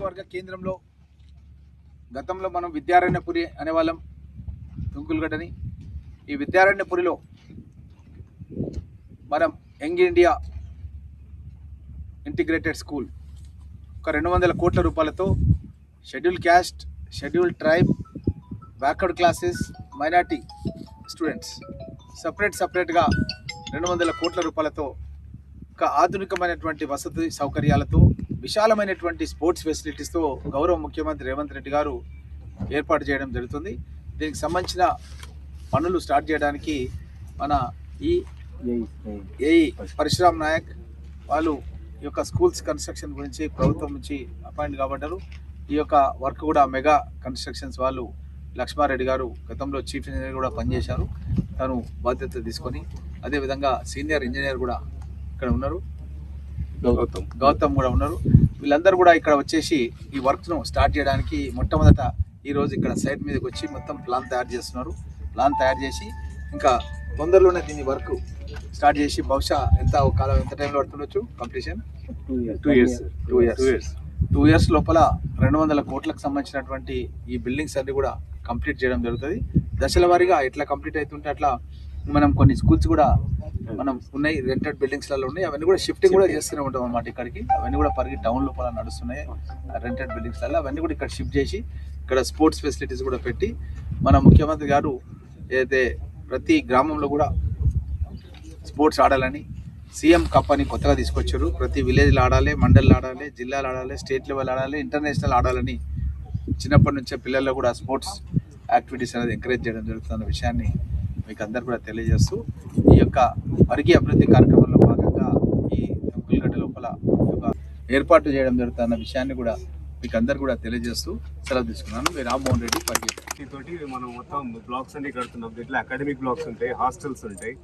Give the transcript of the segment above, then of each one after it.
నియోజకవర్గ కేంద్రంలో గతంలో మనం విద్యారణ్యపురి అనేవాళ్ళం తుంకులగడ్డని ఈ విద్యారణ్యపురిలో మనం యంగ్ ఇండియా ఇంటిగ్రేటెడ్ స్కూల్ ఒక రెండు వందల కోట్ల రూపాయలతో schedule caste schedule tribe backward classes minority students separate సపరేట్గా రెండు వందల కోట్ల రూపాయలతో ఒక ఆధునికమైనటువంటి వసతి సౌకర్యాలతో విశాలమైనటువంటి స్పోర్ట్స్ ఫెసిలిటీస్తో గౌరవ ముఖ్యమంత్రి రేవంత్ రెడ్డి గారు ఏర్పాటు చేయడం జరుగుతుంది. దీనికి సంబంధించిన పనులు స్టార్ట్ చేయడానికి మన ఈ ఏఈ పరశురామ్ నాయక్ వాళ్ళు ఈ యొక్క స్కూల్స్ కన్స్ట్రక్షన్ గురించి ప్రభుత్వం నుంచి అపాయింట్ కాబడ్డారు. ఈ యొక్క వర్క్ కూడా మెగా కన్స్ట్రక్షన్స్ వాళ్ళు లక్ష్మారెడ్డి గారు గతంలో చీఫ్ ఇంజనీర్ కూడా పనిచేశారు. తను బాధ్యత తీసుకొని అదేవిధంగా సీనియర్ ఇంజనీర్ కూడా ఇక్కడ ఉన్నారు. గౌతమ్. గౌతమ్ కూడా ఉన్నారు. వీళ్ళందరూ కూడా ఇక్కడ వచ్చేసి ఈ వర్క్ను స్టార్ట్ చేయడానికి మొట్టమొదట ఈ రోజు ఇక్కడ సైట్ మీదకి వచ్చి మొత్తం ప్లాన్ తయారు చేస్తున్నారు. ప్లాన్ తయారు చేసి ఇంకా తొందరలోనే దీని వర్క్ స్టార్ట్ చేసి బహుశా ఎంత ఒక కాలం ఎంత టైంలో పడుతుండొచ్చు? Completion two years two years two years two years లోపల రెండు వందల కోట్లకు సంబంధించినటువంటి ఈ బిల్డింగ్స్ అన్ని కూడా కంప్లీట్ చేయడం జరుగుతుంది. దశల వారీగా ఎట్లా కంప్లీట్ అవుతుంటే అట్లా మనం కొన్ని స్కూల్స్ కూడా మనం ఉన్నాయి రెంటెడ్ బిల్డింగ్స్లలో ఉన్నాయి. అవన్నీ కూడా షిఫ్టింగ్ కూడా చేస్తూనే ఉంటాం అనమాట ఇక్కడికి. అవన్నీ కూడా పరిగి టౌన్ లోపల నడుస్తున్నాయి రెంటెడ్ బిల్డింగ్స్లలో అవన్నీ కూడా ఇక్కడ షిఫ్ట్ చేసి ఇక్కడ స్పోర్ట్స్ ఫెసిలిటీస్ కూడా పెట్టి మన ముఖ్యమంత్రి గారు ఏదైతే ప్రతి గ్రామంలో కూడా స్పోర్ట్స్ ఆడాలని సీఎం కప్ అని కొత్తగా తీసుకొచ్చారు. ప్రతి విలేజ్లో ఆడాలి మండల్లో ఆడాలి జిల్లాలో ఆడాలి స్టేట్ లెవెల్ ఆడాలి ఇంటర్నేషనల్ ఆడాలని చిన్నప్పటి నుంచే పిల్లల్లో కూడా స్పోర్ట్స్ యాక్టివిటీస్ అనేది ఎంకరేజ్ చేయడం జరుగుతున్న విషయాన్ని మీకు అందరు కూడా తెలియజేస్తూ ఈ యొక్క వర్గీయ అభివృద్ధి కార్యక్రమంలో భాగంగా ఈ తుంకులగడ్డ లోపల ఈ యొక్క ఏర్పాటు చేయడం జరుగుతున్న విషయాన్ని కూడా మీకు అందరు కూడా తెలియజేస్తూ సెలవు తీసుకున్నాను. మీ రామ్మోహన్ రెడ్డి పరిగి తోటి మనం మొత్తం బ్లాక్స్ అన్ని కడుతున్నాం. దీంట్లో అకాడమిక్ బ్లాక్స్ ఉంటాయి హాస్టల్స్ ఉంటాయి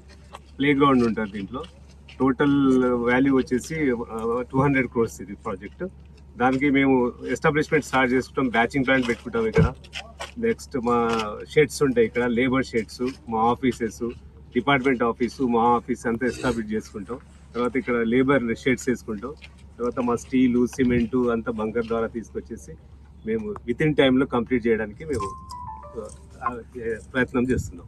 ప్లే గ్రౌండ్ ఉంటుంది దీంట్లో. టోటల్ వాల్యూ వచ్చేసి టూ హండ్రెడ్ క్రోర్స్ ఇది ప్రాజెక్ట్. దానికి మేము ఎస్టాబ్లిష్మెంట్ స్టార్ట్ చేసుకుంటాం బ్యాచింగ్ ప్లాంట్ పెట్టుకుంటాం ఇక్కడ. నెక్స్ట్ మా షెడ్స్ ఉంటాయి ఇక్కడ లేబర్ షెడ్స్ మా ఆఫీసెస్ డిపార్ట్మెంట్ ఆఫీసు మా ఆఫీస్ అంతా ఎస్టాబ్లిష్ చేసుకుంటాం. తర్వాత ఇక్కడ లేబర్ షెడ్స్ వేసుకుంటాం. తర్వాత మా స్టీలు సిమెంటు అంతా బంకర్ ద్వారా తీసుకొచ్చేసి మేము విత్ ఇన్ టైంలో కంప్లీట్ చేయడానికి మేము ప్రయత్నం చేస్తున్నాం.